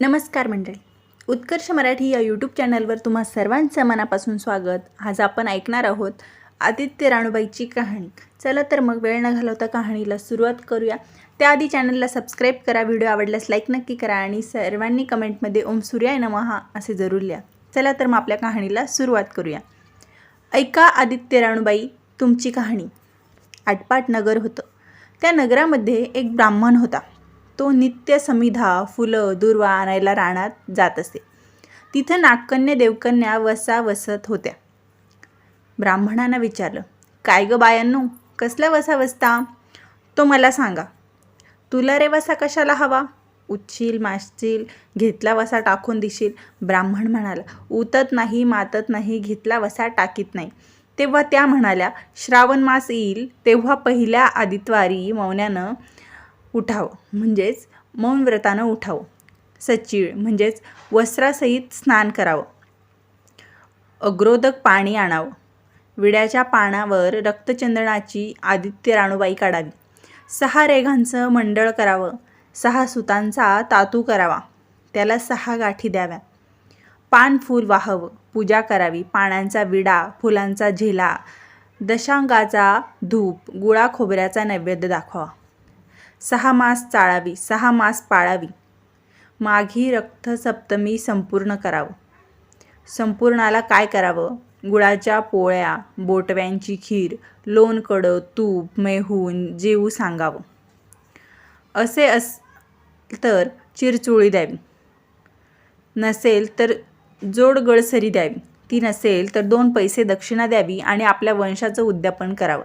नमस्कार मंडळी. उत्कर्ष मराठी या यूट्यूब चॅनलवर तुम्हा सर्वांचं मनापासून स्वागत. आज आपण ऐकणार आहोत आदित्य राणूबाईची कहाणी. चला तर मग वेळ न घालवता कहाणीला सुरुवात करूया. त्याआधी चॅनलला सबस्क्राईब करा व्हिडिओ आवडल्यास लाईक नक्की करा आणि सर्वांनी कमेंटमध्ये ओम सूर्याय नमहा असे जरूर लिहा. चला तर मग आपल्या कहाणीला सुरुवात करूया. ऐका आदित्य राणूबाई तुमची कहाणी. आटपाट नगर होतं. त्या नगरामध्ये एक ब्राह्मण होता. तो नित्य समिधा फुलं दुर्वा आणायला रानात जात असे. तिथं नागकन्या देवकन्या वसा वसत होत्या. ब्राह्मणानं विचारलं काय ग बायांनो कसला वसा वसता? तो मला सांगा. तुला रे वसा कशाला हवा? उचील मासशील घेतला वसा टाकून दिशील. ब्राह्मण म्हणाला उतत नाही मातत नाही घेतला वसा टाकीत नाही. तेव्हा त्या म्हणाल्या श्रावण मास येईल तेव्हा पहिल्या आदित्वारी मौन्यानं उठाव. म्हणजेच मौनव्रतानं उठाव उठावं. सच्चीळ म्हणजेच वस्त्रासहित स्नान करावं. अग्रोदक पाणी आणावं. विड्याच्या पानावर रक्तचंदनाची आदित्य राणूबाई काढावी. सहा रेघांचं मंडळ करावं. सहा सुतांचा तातू करावा. त्याला सहा गाठी द्याव्या. पान फूल वाहावं. पूजा करावी. पानांचा विडा फुलांचा झेला दशांगाचा धूप गुळा खोबऱ्याचा नैवेद्य दाखवा सहा मास चाळावी सहा मास पाळावी. माघी रक्तसप्तमी संपूर्ण करावं. संपूर्णाला काय करावं? गुळाच्या पोळ्या बोटव्यांची खीर लोणकडं तूप मेहून जेवू सांगावं. असे अस तर चिरचुळी द्यावी. नसेल तर जोड गळसरी द्यावी. ती नसेल तर दोन पैसे दक्षिणा द्यावी आणि आपल्या वंशाचं उद्यापन करावं.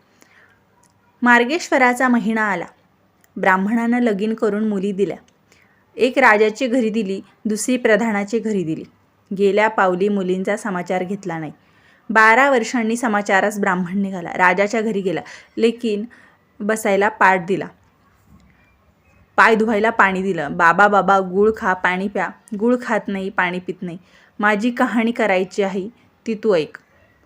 मार्गेश्वराचा महिना आला. ब्राह्मणानं लगीन करून मुली दिल्या. एक राजाची घरी दिली दुसरी प्रधानाची घरी दिली. गेल्या पावली मुलींचा समाचार घेतला नाही. बारा वर्षांनी समाचारास ब्राह्मण निघाला. राजाच्या घरी गेला. लेकिन बसायला पाठ दिला. पाय धुवायला पाणी दिलं. बाबा बाबा गुळ खा पाणी प्या. गुळ खात नाही पाणी पित नाही. माझी कहाणी करायची आहे ती तू ऐक.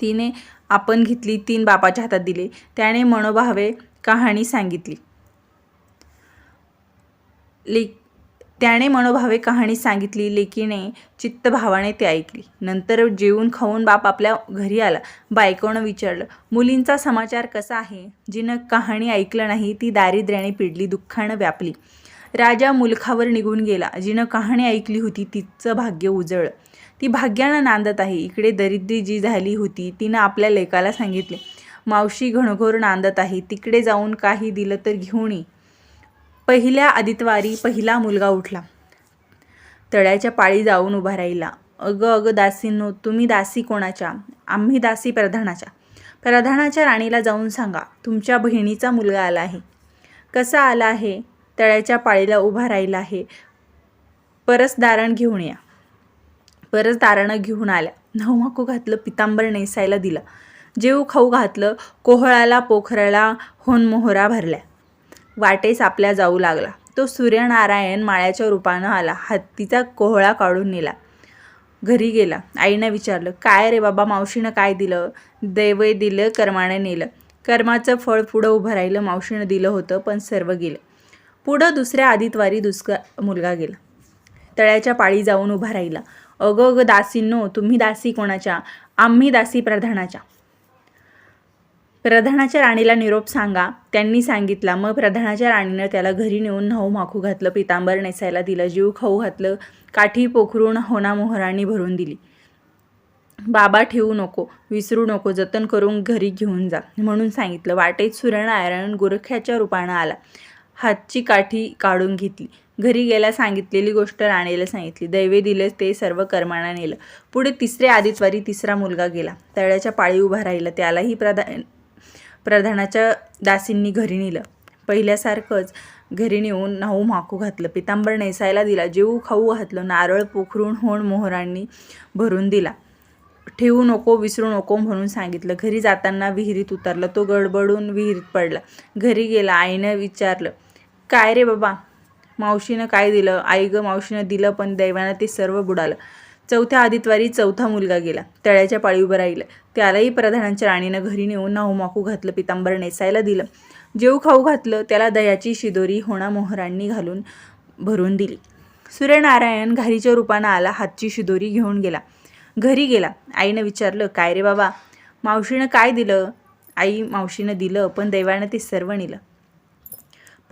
तिने आपण घेतली तीन बापाच्या हातात दिले. त्याने मनोभावे कहाणी सांगितली. ले त्याने मनोभावे कहाणी सांगितली लेकीने चित्तभावाने ते ऐकली. नंतर जेवून खाऊन बाप आपल्या घरी आला. बायकोनं विचारलं मुलींचा समाचार कसा आहे? जिनं कहाणी ऐकलं नाही ती दारिद्र्याने पिडली दुःखानं व्यापली. राजा मुलखावर निघून गेला. जिनं कहाणी ऐकली होती तिचं भाग्य उजळलं. ती भाग्यानं नांदत आहे. इकडे दरिद्री जी झाली होती तिनं आपल्या लेकाला सांगितले मावशी घणघोर नांदत आहे तिकडे जाऊन काही दिलं तर घेऊन ये. पहिल्या आदितवारी पहिला मुलगा उठला. तळ्याच्या पाळी जाऊन उभा राहिला. अगं अगं दासींनो तुम्ही दासी कोणाच्या? आम्ही दासी प्रधानाच्या. प्रधानाच्या राणीला जाऊन सांगा तुमच्या बहिणीचा मुलगा आला आहे. कसा आला आहे? तळ्याच्या पाळीला उभा राहिला आहे. परसदारण घेऊन या. परसदारानं घेऊन आल्या. नवमाकू घातलं पितांबर नेसायला दिलं. जेऊ खाऊ घातलं कोहळाला पोखराला होनमोहरा भरल्या. वाटेस आपल्या जाऊ लागला. तो सूर्यनारायण माळ्याच्या रूपानं आला. हत्तीचा कोहळा काढून नेला. घरी गेला. आईनं विचारलं काय रे बाबा मावशीनं काय दिलं? दैवय दिलं कर्माने नेलं. कर्माचं फळ पुढं उभं राहिलं मावशीनं दिलं होतं पण सर्व गेलं. पुढं दुसऱ्या आदितवारी दुसरा मुलगा गेला. तळ्याच्या पाळी जाऊन उभा राहिला. अगं अगं दासींनो तुम्ही दासी कोणाच्या? आम्ही दासी प्रधानाच्या. प्रधानाच्या राणीला निरोप सांगा. त्यांनी सांगितला मग प्रधानाच्या राणीनं त्याला घरी नेऊन नऊ माखू घातलं पितांबर नेसायला दिलं जीव खाऊ घातलं काठी पोखरून होणामोहरांनी भरून दिली. बाबा ठेवू नको विसरू नको जतन करून घरी घेऊन जा म्हणून सांगितलं. वाटेत सूर्यनारायण गोरख्याच्या रूपानं आला. हातची काठी काढून घेतली. घरी गेला सांगितलेली गोष्ट राणीला सांगितली. दैवे दिले ते सर्व कर्माना नेलं. पुढे तिसरे आदितवारी तिसरा मुलगा गेला. तळ्याच्या पाळी उभा राहिला. त्यालाही प्रधान प्रधानाच्या दासींनी घरी नेलं. पहिल्यासारखंच घरी नेऊन नाहू माकू घातलं. पितांबर नेसायला दिला. जेऊ खाऊ घातलं. नारळ पोखरून होण मोहरांनी भरून दिला. ठेवू नको विसरू नको म्हणून सांगितलं. घरी जाताना विहिरीत उतरलं. तो गडबडून विहिरीत पडला. घरी गेला. आईनं विचारलं काय रे बाबा? मावशीनं काय दिलं? आई ग मावशीनं दिलं पण दैवानं ते सर्व बुडालं. चौथ्या आदितवारी चौथा मुलगा गेला. तळ्याच्या पाळी उभं राहिलं. त्यालाही प्रधानांच्या राणीनं घरी नेऊन नाहूमाकू घातलं पितांबर नेसायला दिलं. जेऊ खाऊ घातलं त्याला दयाची शिदोरी होणा मोहरांनी घालून भरून दिली. सूर्यनारायण घारीच्या रूपानं आला हातची शिदोरी घेऊन गेला. घरी गेला. आईनं विचारलं काय रे बाबा? मावशीनं काय दिलं? आई मावशीनं दिलं पण दैवानं ते सर्व नेलं.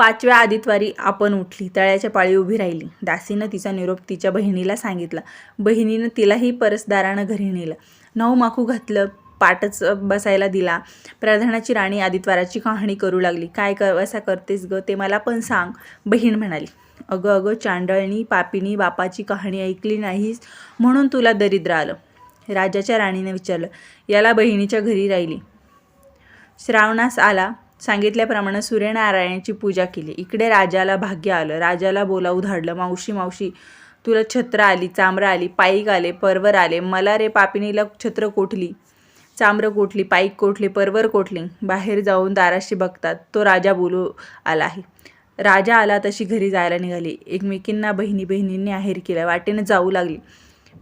पाचव्या आदितवारी आपण उठली. तळ्याच्या पाळी उभी राहिली. दासीनं तिचा निरोप तिच्या बहिणीला सांगितला. बहिणीनं तिलाही परसदारानं घरी नेलं. नऊ माकू घातलं पाटच बसायला दिला. प्रधानाची राणी आदित्वाराची कहाणी करू लागली. काय कर असा करतेस ग? ते मला पण सांग बहीण म्हणाली. अगं अगं चांडळणी पापिनी बापाची कहाणी ऐकली नाहीस म्हणून तुला दरिद्र आलं. राजाच्या राणीने विचारलं. याला बहिणीच्या घरी राहिली. श्रावणास आला. सांगितल्याप्रमाणे सूर्यनारायणाची पूजा केली. इकडे राजाला भाग्य आलं. राजाला बोलावू धाडलं. मावशी मावशी तुला छत्र आली चांबरं आली पाईक आले परवर आले. मला रे पापिनीला छत्र कोठली? चांबरं कोठली पाईक कोठली परवर कोठली? बाहेर जाऊन दाराशी बघतात. तो राजा बोलू आला आहे. राजा आला तशी घरी जायला निघाली. एकमेकींना बहिणी बहिणींनी आहेर केलं. वाटेनं जाऊ लागली.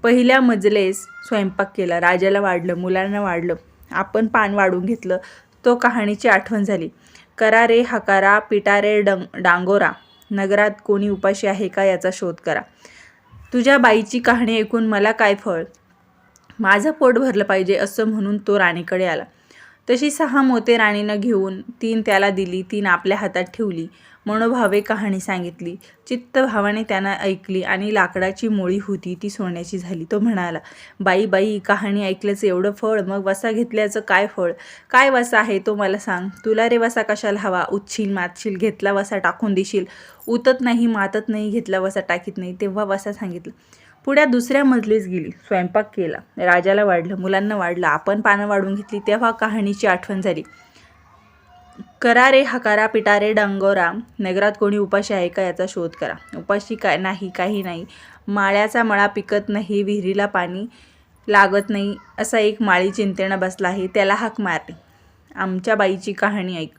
पहिल्या मजलेस स्वयंपाक केला. राजाला वाढलं मुलांना वाढलं. आपण पान वाढून घेतलं. तो कहाणीची आठवण झाली. करा रे हकारा पिटा रे डंग डांगोरा. नगरात कोणी उपाशी आहे का याचा शोध करा. तुझ्या बाईची कहाणी ऐकून मला काय फळ? माझं पोट भरलं पाहिजे असं म्हणून तो राणीकडे आला. तशी सहा मोते राणीनं घेऊन तीन त्याला दिली तीन आपल्या हातात ठेवली. मनोभावे कहाणी सांगितली. चित्तभावाने त्यांना ऐकली आणि लाकडाची मोळी होती ती सोन्याची झाली. तो म्हणाला बाई बाई कहाणी ऐकल्याचं एवढं फळ मग वसा घेतल्याचं काय फळ? काय वसा आहे तो मला सांग. तुला रे वसा कशाला हवा? उच्छील मातशील घेतला वसा टाकून देशील. उतत नाही मातत नाही घेतला वसा टाकीत नाही. तेव्हा वसा सांगितलं पुढ्या दुसऱ्या मजलीस गेली. स्वयंपाक केला. राजाला वाढलं मुलांना वाढलं. आपण पानं वाढून घेतली. तेव्हा कहाणीची आठवण झाली. करा रे हकारा पिटारे डांगोरा. नगरात कोणी उपाशी आहे का याचा शोध करा. उपाशी काय नाही काही नाही. माळ्याचा मळा पिकत नाही विहिरीला पाणी लागत नाही असा एक माळी चिंतेनं बसला आहे त्याला हाक मारली. आमच्या बाईची कहाणी ऐक.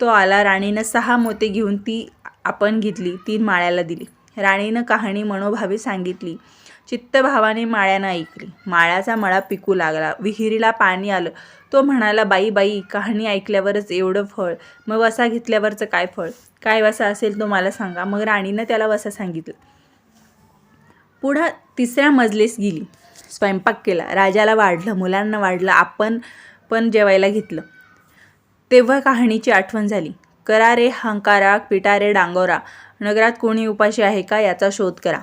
तो आला राणीनं सहा मोते घेऊन ती आपण घेतली तीन माळ्याला दिली. राणीनं कहाणी मनोभावे सांगितली. चित्तभावाने माळ्यानं ऐकली. माळ्याचा मळा पिकू लागला. विहिरीला पाणी आलं. तो म्हणाला बाई बाई कहाणी ऐकल्यावरच एवढं फळ. मग वसा घेतल्यावरचं काय फळ? काय वसा असेल तो मला सांगा. मग राणीनं त्याला वसा सांगितलं. पुढं तिसऱ्या मजलेस गेली. स्वयंपाक केला. राजाला वाढलं. मुलांना वाढलं. आपण पण जेवायला घेतलं. तेव्हा कहाणीची आठवण झाली. करा रे हंकारा पिटा रे डांगोरा. नगरात कोणी उपाशी आहे का याचा शोध करा.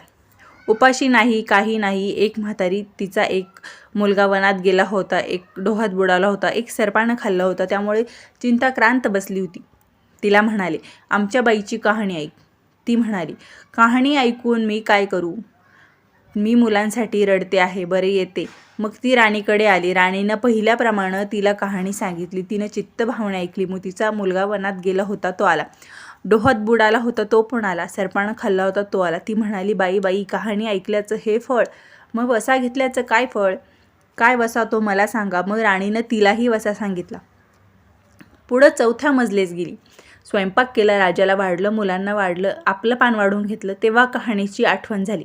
उपाशी नाही काही नाही. एक म्हातारी तिचा एक मुलगा वनात गेला होता एक डोहात बुडाला होता एक सर्पानं खाल्ला होता. त्यामुळे चिंता क्रांत बसली होती. तिला म्हणाले आमच्या बाईची कहाणी ऐक. ती म्हणाली कहाणी ऐकून मी काय करू? मी मुलांसाठी रडते आहे बरे येते. मग ती राणीकडे आली. राणीनं पहिल्याप्रमाणे तिला कहाणी सांगितली. तिनं चित्त भावना ऐकली. मग तिचा मुलगा वनात गेला होता तो आला. डोहात बुडाला होता तो पण आला. सरपानं खाल्ला होता तो आला. ती म्हणाली बाई बाई कहाणी ऐकल्याचं हे फळ. मग वसा घेतल्याचं काय फळ? काय वसा तो मला सांगा. मग राणीनं तिलाही वसा सांगितला. पुढं चौथ्या मजलेस गेली. स्वयंपाक केला राजाला वाढलं मुलांना वाढलं आपलं पान वाढून घेतलं तेव्हा कहाणीची आठवण झाली.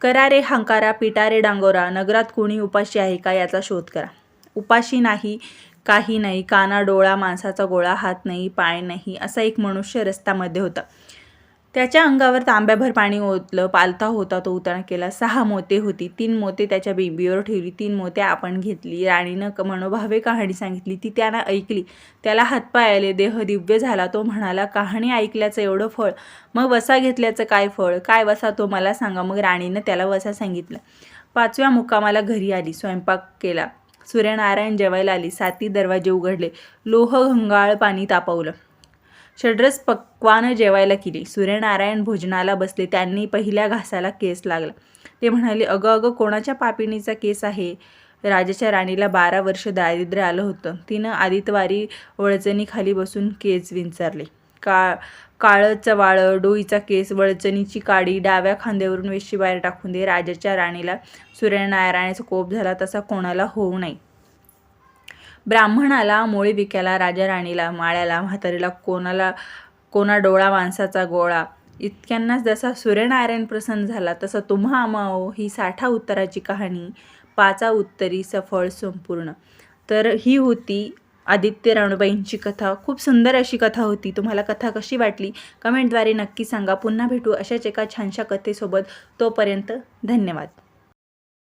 करा रे हंकारा पिटारे डांगोरा नगरात कोणी उपाशी आहे का याचा शोध करा. उपाशी नाही काही नाही काना डोळा माणसाचा गोळा हात नाही पाय नाही असा एक मनुष्य रस्त्यामध्ये होता. त्याच्या अंगावर तांब्याभर पाणी ओतलं पालथा होता तो उतारा केला. सहा मोते होती. तीन मोते त्याच्या बिंबीवर ठेवली. तीन मोते आपण घेतली. राणीनं क मनोभावे कहाणी सांगितली. ती त्यानं ऐकली. त्याला हातपाय आले. देह दिव्य झाला. तो म्हणाला कहाणी ऐकल्याचं एवढं फळ. मग वसा घेतल्याचं काय फळ? काय वसा तो मला सांगा. मग राणीनं त्याला वसा सांगितलं. पाचव्या मुक्कामाला घरी आली. स्वयंपाक केला. सूर्यनारायण जेवायला आली. साती दरवाजे उघडले. लोह घंगाळ पाणी तापवलं. षड्रस पक्वानं जेवायला केली. सूर्यनारायण भोजनाला बसले. त्यांनी पहिल्या घासाला केस लागला. ते म्हणाले अगं अगं कोणाच्या पापिणीचा केस आहे राजाच्या राणीला बारा वर्ष दारिद्र्य आलं होतं. तिनं आदितवारी वळचणीखाली बसून केस विंचारले. का काळं चवाळं डोईचा केस वळचणीची काडी डाव्या खांद्यावरून वेशी बाहेर टाकून दे राजाच्या राणीला सूर्यनारायणाचा कोप झाला तसा कोणाला होऊ नये. ब्राह्मणाला मोळी विकायला राजा राणीला माळ्याला म्हातारीला कोणाला कोणा डोळा माणसाचा गोळा. इतक्यांनाच जसा सूर्यनारायण प्रसन्न झाला तसा तुम्हा अमाओ ही साठा उत्तराची कहाणी पाचा उत्तरी सफळ संपूर्ण. तर ही होती आदित्य राणूबाईंची कथा. खूप सुंदर अशी कथा होती. तुम्हाला कथा कशी वाटली? कमेंटद्वारे नक्की सांगा. पुन्हा भेटू अशाच एका छानशा कथेसोबत. तोपर्यंत धन्यवाद.